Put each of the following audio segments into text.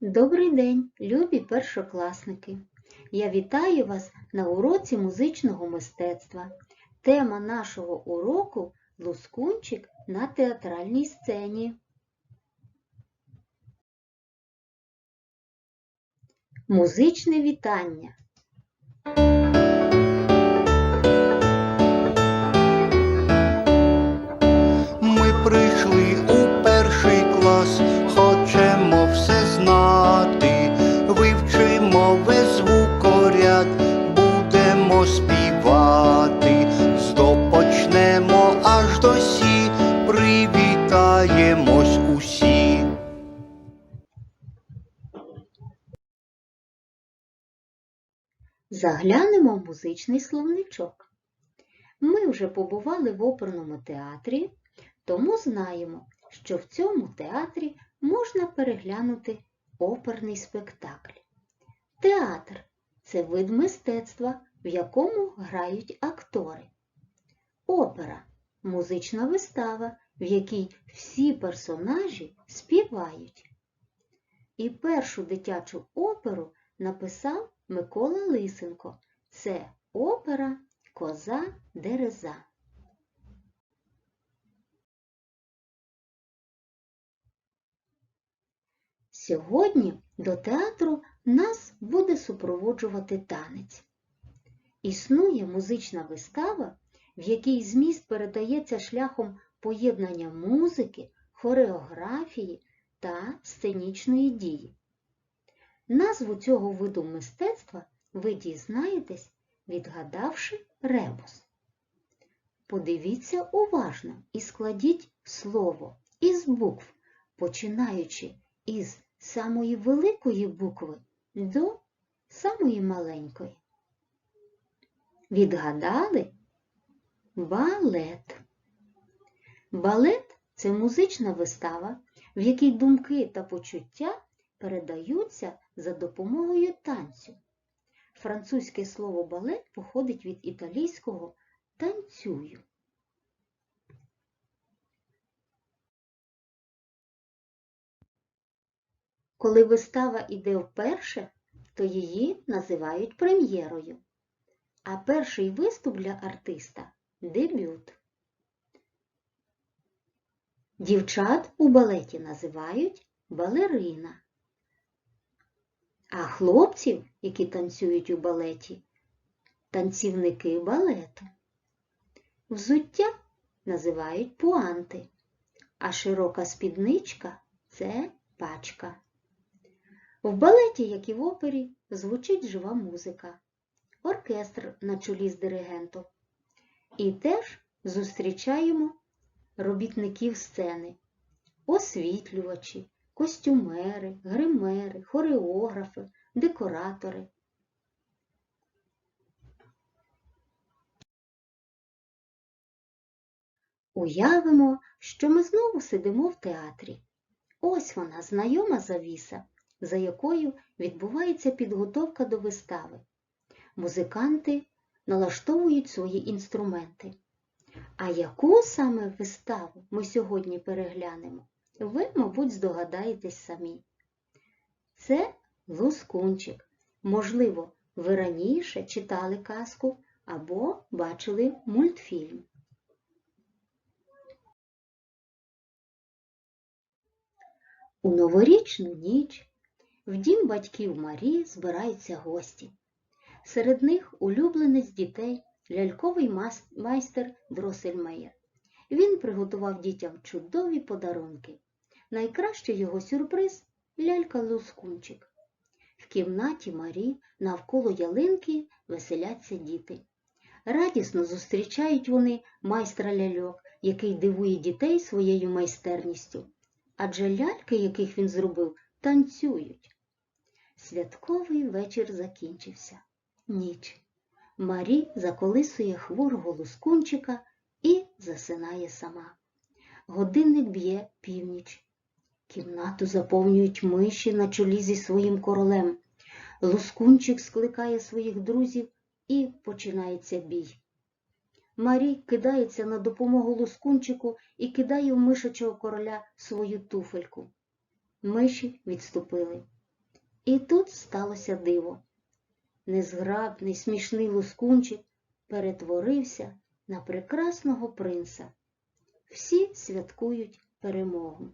Добрий день, любі першокласники! Я вітаю вас на уроці музичного мистецтва. Тема нашого уроку Лускунчик на театральній сцені. Музичне вітання. Заглянемо в музичний словничок. Ми вже побували в оперному театрі, тому знаємо, що в цьому театрі можна переглянути оперний спектакль. Театр це вид мистецтва, в якому грають актори. Опера музична вистава, в якій всі персонажі співають. І першу дитячу оперу написав Микола Лисенко. Це опера Коза Дереза. Сьогодні до театру нас буде супроводжувати танець. Існує музична вистава, в якій зміст передається шляхом поєднання музики, хореографії та сценічної дії. Назву цього виду мистецтва ви дізнаєтесь, відгадавши ребус. Подивіться уважно і складіть слово із букв, починаючи із самої великої букви до самої маленької. Відгадали? Балет. Балет це музична вистава, в якій думки та почуття передаються за допомогою танцю. Французьке слово балет походить від італійського танцюю. Коли вистава іде вперше, то її називають прем'єрою, а перший виступ для артиста дебют. Дівчат у балеті називають балерина. А хлопців, які танцюють у балеті, танцівники балету. Взуття називають пуанти, а широка спідничка це пачка. В балеті, як і в опері, звучить жива музика, оркестр на чолі з диригентом. І теж зустрічаємо робітників сцени, освітлювачі, костюмери, гримери, хореографи, декоратори. Уявимо, що ми знову сидимо в театрі. Ось вона, знайома завіса, за якою відбувається підготовка до вистави. Музиканти налаштовують свої інструменти. А яку саме виставу ми сьогодні переглянемо? Ви, мабуть, здогадаєтесь самі. Це лускунчик. Можливо, ви раніше читали казку або бачили мультфільм. У новорічну ніч в дім батьків Марії збираються гості. Серед них улюбленець дітей ляльковий майстер Дросельмеєр. Він приготував дітям чудові подарунки. Найкращий його сюрприз лялька Лускунчик. В кімнаті Марі навколо ялинки веселяться діти. Радісно зустрічають вони майстра ляльок, який дивує дітей своєю майстерністю. Адже ляльки, яких він зробив, танцюють. Святковий вечір закінчився. Ніч. Марі заколисує хворого лускунчика і засинає сама. Годинник б'є північ. Кімнату заповнюють миші на чолі зі своїм королем. Лускунчик скликає своїх друзів і починається бій. Марі кидається на допомогу лускунчику і кидає в мишачого короля свою туфельку. Миші відступили. І тут сталося диво. Незграбний, смішний лускунчик перетворився на прекрасного принца. Всі святкують перемогу.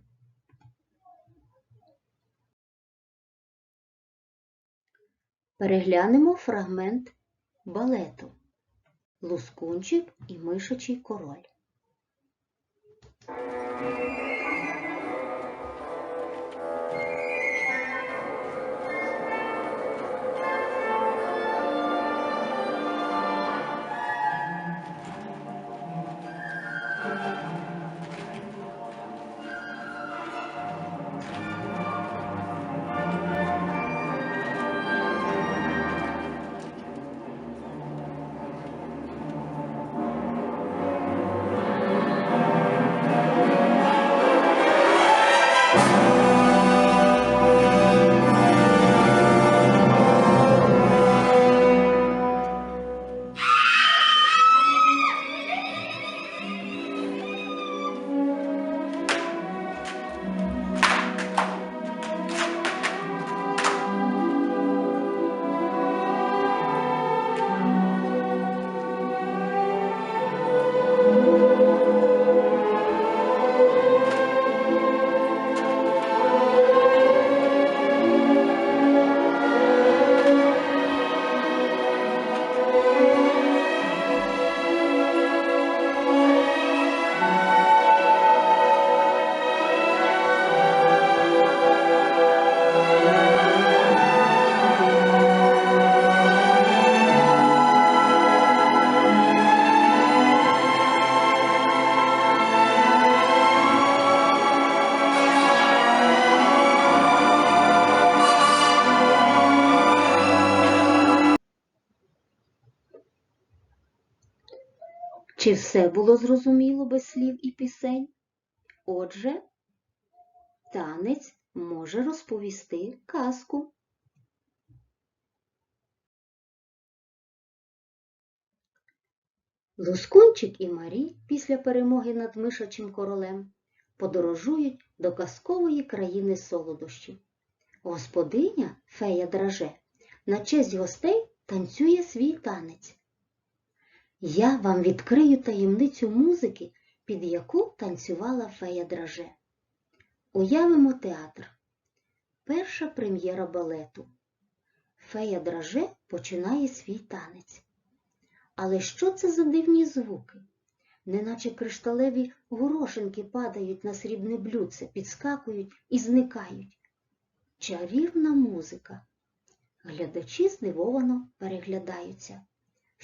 Переглянемо фрагмент балету Лускунчик і мишачий король. Все було зрозуміло без слів і пісень? Отже, танець може розповісти казку. Лускунчик і Марі після перемоги над мишачим королем подорожують до казкової країни солодощів. Господиня фея драже на честь гостей танцює свій танець. Я вам відкрию таємницю музики, під яку танцювала фея драже. Уявимо театр. Перша прем'єра балету. Фея драже починає свій танець. Але що це за дивні звуки? Неначе кришталеві горошинки падають на срібне блюдце, підскакують і зникають. Чарівна музика. Глядачі здивовано переглядаються.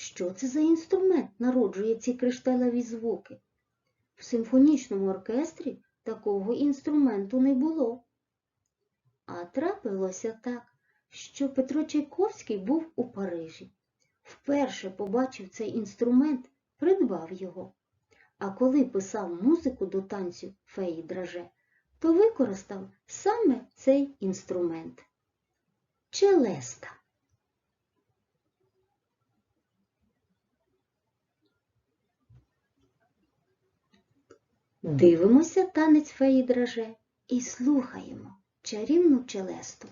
Що це за інструмент народжує ці кришталеві звуки? В симфонічному оркестрі такого інструменту не було. А трапилося так, що Петро Чайковський був у Парижі. Вперше побачив цей інструмент, придбав його. А коли писав музику до танцю феї драже, то використав саме цей інструмент. Челеста. Дивимося танець феї драже і слухаємо чарівну челесту.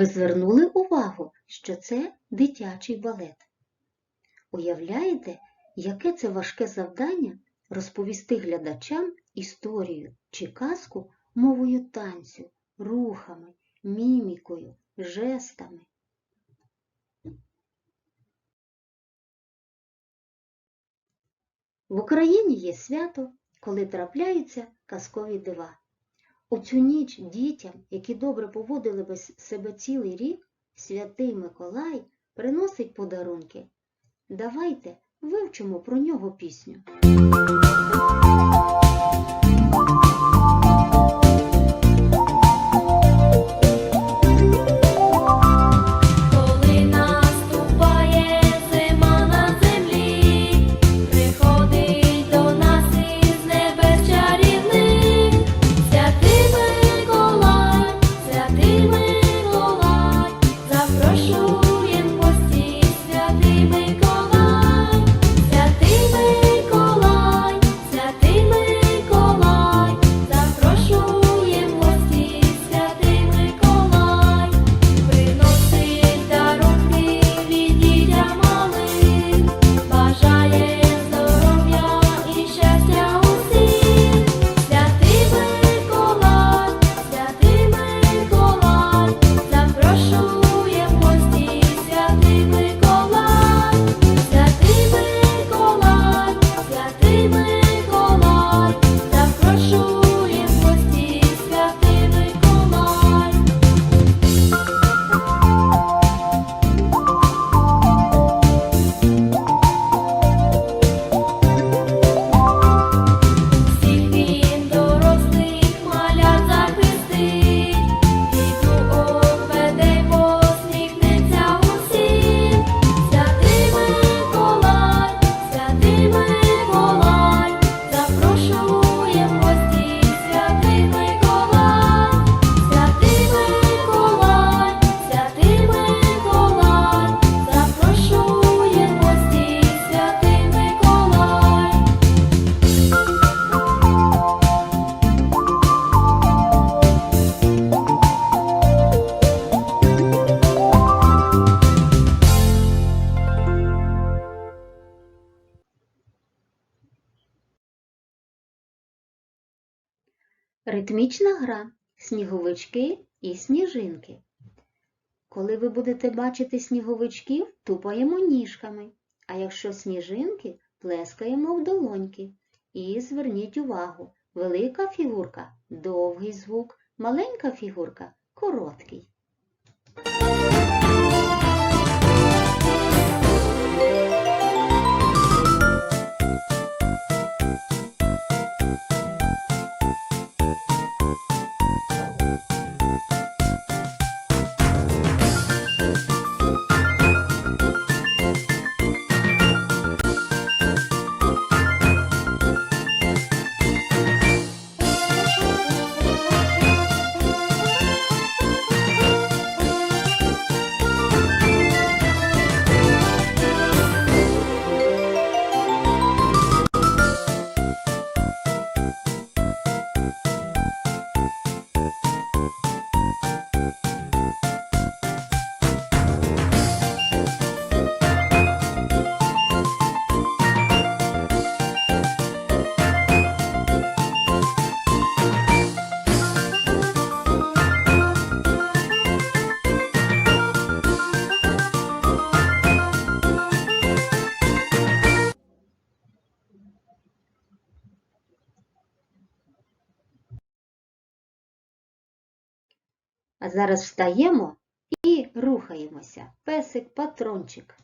Ви звернули увагу, що це дитячий балет. Уявляєте, яке це важке завдання розповісти глядачам історію чи казку мовою танцю, рухами, мімікою, жестами. В Україні є свято, коли трапляються казкові дива. У цю ніч дітям, які добре поводили би себе цілий рік, святий Миколай приносить подарунки. Давайте вивчимо про нього пісню. Ритмічна гра сніговички і сніжинки. Коли ви будете бачити сніговичків, тупаємо ніжками, а якщо сніжинки, плескаємо в долоньки. І зверніть увагу, велика фігурка довгий звук, маленька фігурка короткий. А зараз встаємо і рухаємося. Песик, патрончик.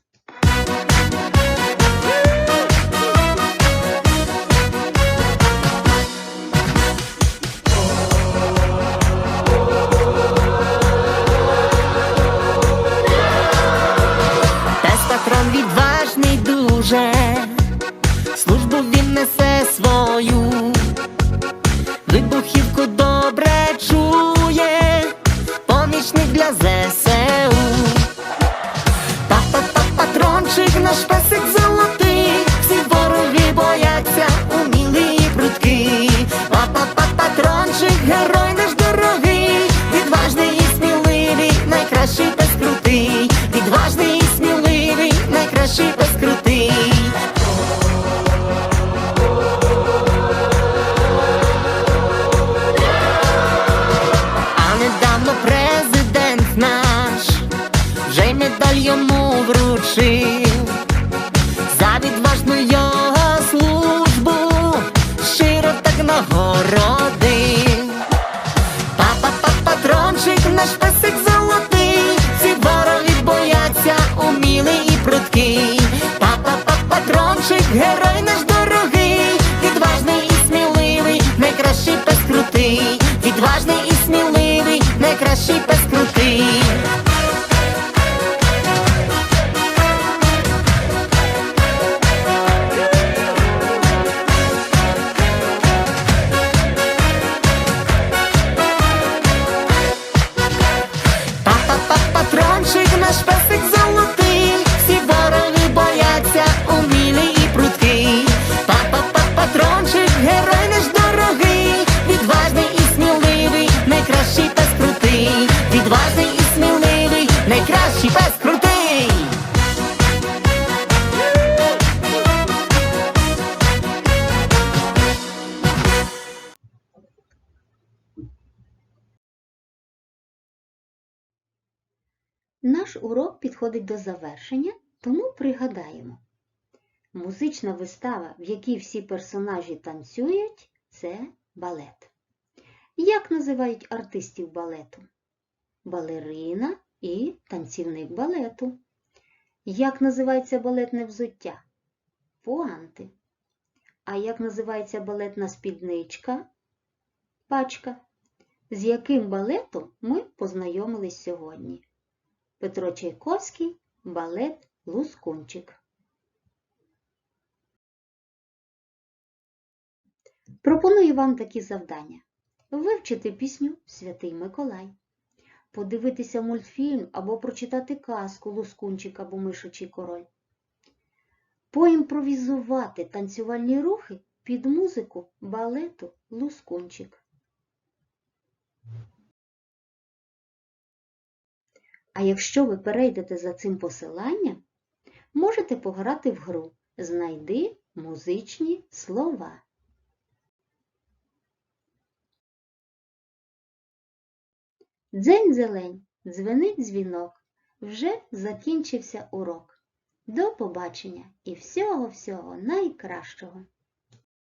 герой. Пруткий. Папа, папа, патрончик, герой наш дорогий, відважний і сміливий, найкращий пес крутий, відважний і сміливий, найкращий підходить до завершення, тому пригадаємо. Музична вистава, в якій всі персонажі танцюють, це балет. Як називають артистів балету? Балерина і танцівник балету. Як називається балетне взуття? Пуанти. А як називається балетна спідничка? Пачка. З яким балетом ми познайомились сьогодні? Петро Чайковський, балет Лускунчик. Пропоную вам такі завдання. Вивчити пісню Святий Миколай, подивитися мультфільм або прочитати казку Лускунчик або Мишачий король, поімпровізувати танцювальні рухи під музику балету Лускунчик. А якщо ви перейдете за цим посиланням, можете пограти в гру Знайди музичні слова. Дзень зелень, дзвенить дзвінок. Вже закінчився урок. До побачення і всього-всього найкращого!